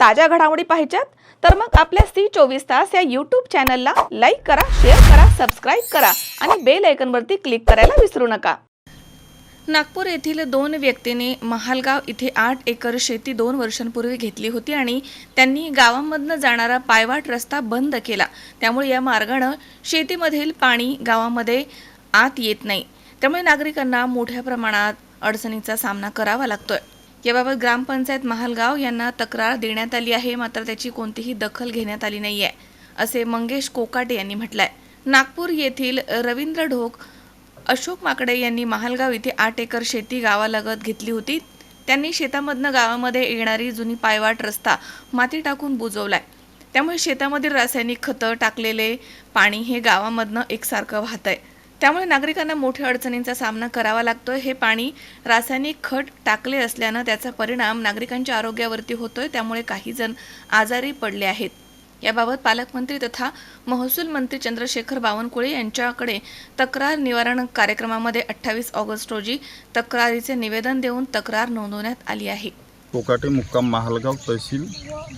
ताज्या घडामोडी पाहिजेत तर मग आपल्या सी चोवीस तास या यूट्यूब चॅनलला लाईक करा शेअर करा सबस्क्राईब करा आणि बेल आयकनवरती क्लिक करायला विसरू नका. नागपूर येथील दोन व्यक्तीने महालगाव इथे आठ एकर शेती दोन वर्षांपूर्वी घेतली होती आणि त्यांनी गावामधनं जाणारा पायवाट रस्ता बंद केला. त्यामुळे या मार्गानं शेतीमधील पाणी गावामध्ये आत येत नाही. त्यामुळे नागरिकांना मोठ्या प्रमाणात अडचणीचा सामना करावा लागतोय. याबाबत ग्रामपंचायत महालगाव यांना तक्रार देण्यात आली आहे मात्र त्याची कोणतीही दखल घेण्यात आली नाही आहे असे मंगेश कोकाटे यांनी म्हटलंय. नागपूर येथील रवींद्र ढोक अशोक माकडे यांनी महालगाव इथे आठ एकर शेती गावालगत घेतली होती. त्यांनी शेतामधनं गावामध्ये येणारी जुनी पायवाट रस्ता माती टाकून बुजवलाय. त्यामुळे शेतामधील रासायनिक खतं टाकलेले पाणी हे गावामधनं एकसारखं वाहतंय. त्यामुळे नागरिकांना मोठ्या अडचणींचा सामना करावा लागतोय. हे पाणी रासायनिक खत टाकले असल्यानं त्याचा परिणाम नागरिकांच्या आरोग्यावरती होतोय. त्यामुळे काही जण आजारी पडले आहेत. याबाबत पालकमंत्री तथा महसूल मंत्री चंद्रशेखर बावनकुळे यांच्याकडे तक्रार निवारण कार्यक्रमामध्ये अठ्ठावीस ऑगस्ट रोजी तक्रारीचे निवेदन देऊन तक्रार नोंदवण्यात आली आहे. कोकाटे मुक्काम महालगाव तहसील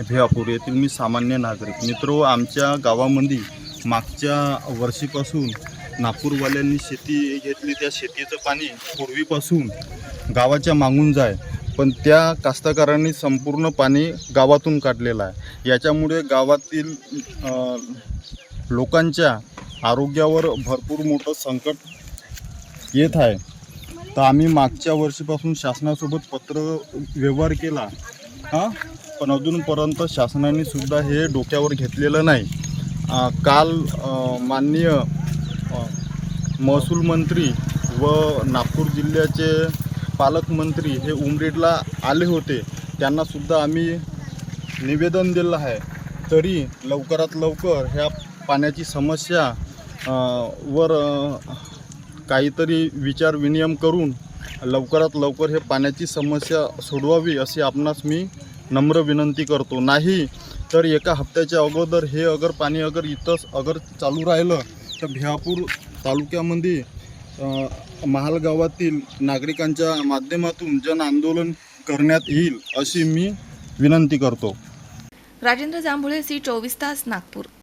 भिवापूर येथील मी सामान्य नागरिक. मित्रो आमच्या गावामध्ये मागच्या वर्षीपासून नागपूरवाल्यांनी शेती घेतली. त्या शेतीचं पाणी पूर्वीपासून गावाच्या मागून जाय. पण त्या कास्तकारांनी संपूर्ण पाणी गावातून काढलेलं आहे. याच्यामुळे गावातील लोकांच्या आरोग्यावर भरपूर मोठं संकट येत आहे. तर आम्ही मागच्या वर्षीपासून शासनासोबत पत्र व्यवहार केला. हां? पण अजूनपर्यंत शासनाने सुद्धा हे डोक्यावर घेतलेलं नाही. काल माननीय महसूल मंत्री व नागपूर जिल्ह्याचे पालकमंत्री हे उमरेडला आले होते. त्यांनासुद्धा आम्ही निवेदन दिलं आहे. तरी लवकरात लवकर ह्या पाण्याची समस्या वर काहीतरी विचार विनिमय करून लवकरात लवकर हे पाण्याची समस्या सोडवावी अशी आपणास मी नम्र विनंती करतो. नाही तर एका हप्त्याच्या अगोदर हे अगर पाणी अगर इथंच अगर चालू राहिलं तर भिहापूर तालुक्यामध्ये महालगावातील महाल गावातील नागरिकांच्या माध्यमातून जन आंदोलन करण्यात येईल अशी मी विनंती करतो. राजेंद्र जांभुळे सी चोवीस तास नागपूर.